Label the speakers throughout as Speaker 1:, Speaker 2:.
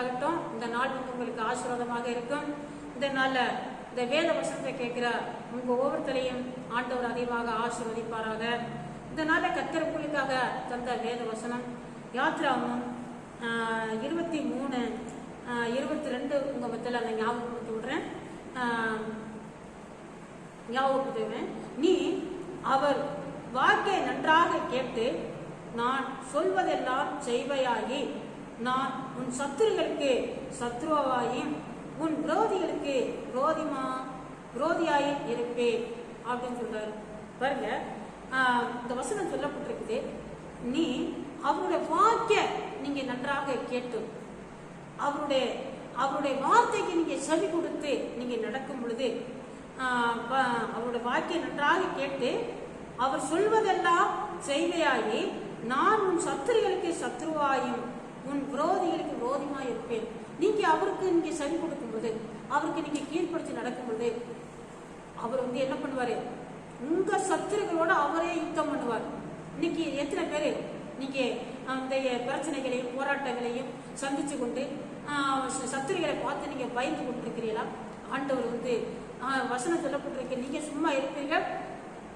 Speaker 1: கரெக்ட்டும் இந்த நாள் உங்களுக்கு ஆசீர்வாதமாக இருக்கும். இந்த நாளில் இந்த வேத வசனத்தை கேட்குற உங்கள் ஒவ்வொருத்தரையும் ஆண்டவர் அதிகமாக ஆசீர்வதிப்பாராக. இந்த நாள்ல தந்த வேத வசனம் யாத்ராவும் இருபத்தி மூணு இருபத்தி ரெண்டு உங்கள் மத்தியில் அதை ஞாபகப்படுத்தி விடுறேன். ஞாபகப்படுத்துவேன் நீ அவர் வாக்கை நன்றாக கேட்டு நான் சொல்வதெல்லாம் செய்வையாகி நான் உன் சத்துருகளுக்கு சத்ருவாயும் உன் விரோதிகளுக்கு விரோதிமா விரோதியாயும் இருப்பேன் அப்படின்னு சொல்றாரு. பாருங்க இந்த வசனம் சொல்லப்பட்டிருக்குது. நீ அவருடைய வாக்கிய நீங்க நன்றாக கேட்டு அவருடைய அவருடைய வார்த்தைக்கு நீங்க செவி கொடுத்து நீங்க நடக்கும் பொழுது அவருடைய வாக்கியம் நன்றாக கேட்டு அவர் சொல்வதெல்லாம் செய்வையாகி நான் உன் சத்துருகளுக்கு சத்ருவாயும் உன் விரோதிகளுக்கு விரோதியுமாய் இருப்பேன். நீங்க அவருக்கு நீங்க சரி கொடுக்கும்போது அவருக்கு நீங்க கீழ்ப்படுத்தி நடக்கும்போது அவர் வந்து என்ன பண்ணுவாரு? உங்க சத்துருக்களோட அவரே யுத்தம் பண்ணுவார். இன்னைக்கு எத்தனை பேர் நீங்க அந்த பிரச்சனைகளையும் போராட்டங்களையும் சந்திச்சு கொண்டு சத்துருகளை பார்த்து நீங்க பயந்து கொண்டிருக்கிறீங்களா ஆண்டவர் வந்து வசனம் சொல்லப்பட்டிருக்கு. நீங்க சும்மா இருப்பீர்கள்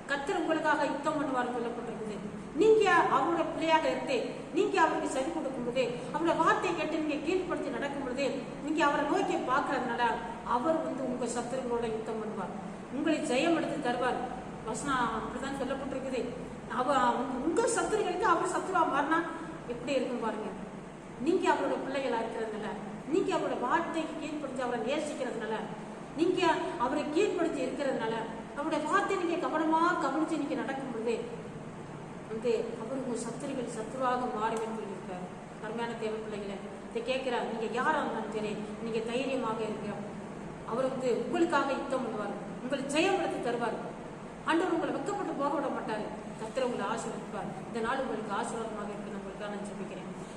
Speaker 1: கத்தர் உங்களுக்காக யுத்தம் பண்ணுவார் சொல்லப்பட்டிருக்குது. நீங்க அவரோட பிள்ளையாக இருந்து நீங்க அவருக்கு சரி கொடுக்கும் பொழுது அவரோட வார்த்தையை கேட்டு நீங்க கீழ்ப்படுத்தி நடக்கும் பொழுது நீங்க அவரை நோக்கி பார்க்கறதுனால அவர் வந்து உங்க சத்துருங்களோட யுத்தம் பண்ணுவார். உங்களை ஜெயம் எடுத்து தருவார். வசனா அப்படிதான் சொல்லப்பட்டிருக்குது. அவ உங்க- சத்துருகளுக்கு அவர் சத்துருவா மாறினா எப்படி இருக்கும் பாருங்க. நீங்க அவரோட பிள்ளைகளா இருக்கிறதுனால நீங்க அவரோட வார்த்தைக்கு கீழ்ப்படுத்தி அவரை நேசிக்கிறதுனால நீங்க அவரை கீழ்ப்படுத்தி இருக்கிறதுனால அவருடைய வார்த்தை நீங்கள் கவனமா கவனிச்சு இன்னைக்கு நடக்கும் பொழுது வந்து அவர் உங்கள் சத்துருகள் சத்துருவாக மாறுவேன் சொல்லியிருக்கார். அருமையான தேவை பிள்ளைகளை இதை கேட்கிறார். நீங்க யாரா இருந்தாலும் சரி நீங்க தைரியமாக இருக்கிறோம் அவர் வந்து உங்களுக்காக யுத்தம் பண்ணுவார். உங்களை ஜெயம் எடுத்து தருவார். ஆண்டவர் உங்களை வெக்கப்பட்டு போக விட மாட்டார். கத்திர உங்களை ஆசீர்வதிப்பார். இந்த நாள் உங்களுக்கு ஆசீர்வாதமாக இருக்கும்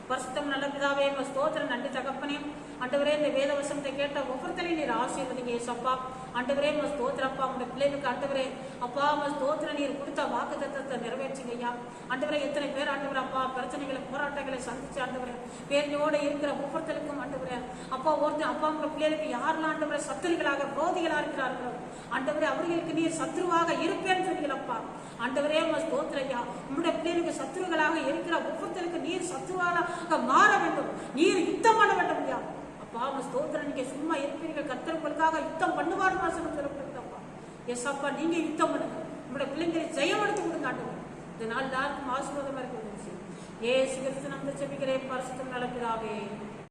Speaker 1: பரிசுத்தம் நல்ல பிதாவே உங்கள் ஸ்தோத்திரம் நன்றி தகப்பனே. அண்டவரே இந்த வேத வசனத்தை கேட்ட ஒவ்வொருத்தரையும் நீர் ஆசீர்வதிங்க ஏசப்பா ஆண்டவரே உங்க ஸ்தோத்திரப்பா உங்க பிள்ளைகளுக்கு அண்டவரே அப்பா உங்கள் ஸ்தோத்திர நீர் கொடுத்த வாக்கு தத்தத்தை நிறைவேற்றுங்க ஐயா. அண்டவரே எத்தனை பேர் ஆண்டவர் அப்பா பிரச்சனைகளை போராட்டங்களை சந்திச்சு ஆண்டவரே பேரோடு இருக்கிற ஒவ்வொருத்தருக்கும் அப்பா ஒருத்தர் அப்பா உங்க பிள்ளைகளுக்கு யாரெல்லாம் ஆண்டவரை சத்துருகளாக விரோதிகளா இருக்கிறார்களோ ஆண்டவரே அவர்களுக்கு நீர் சத்ருவாக இருப்பேன்னு சொன்னீங்களப்பா ஆண்டவரே உங்க ஸ்தோத்திர உங்களுடைய பிள்ளைகளுக்கு சத்துருகளாக இருக்கிற ஒவ்வொருத்தருக்கு நீர் சத்துருவாக மாற வேண்டும். நீர் யுத்தம் பண்ண வேண்டும் ஐயா. அப்பா உங்க ஸ்தோத்திரம். நீங்க சும்மா இருப்பீர்கள். கத்தர்களுக்காக யுத்தம் பண்ணுவார் வாசனம் சொல்லப்படுதப்பா எஸ் அப்பா நீங்க யுத்தம் பண்ணுங்க. உங்களுடைய பிள்ளைங்களை ஜெயம் எடுத்து கொடுங்க ஆண்டவர். இந்த நாள் யாருக்கும் ஆசீர்வாதமா இருக்கிறது. ஏ கிறிஸ்து நம்ம செபிக்கிறேன் பரிசுத்தம் நடக்கிறாவே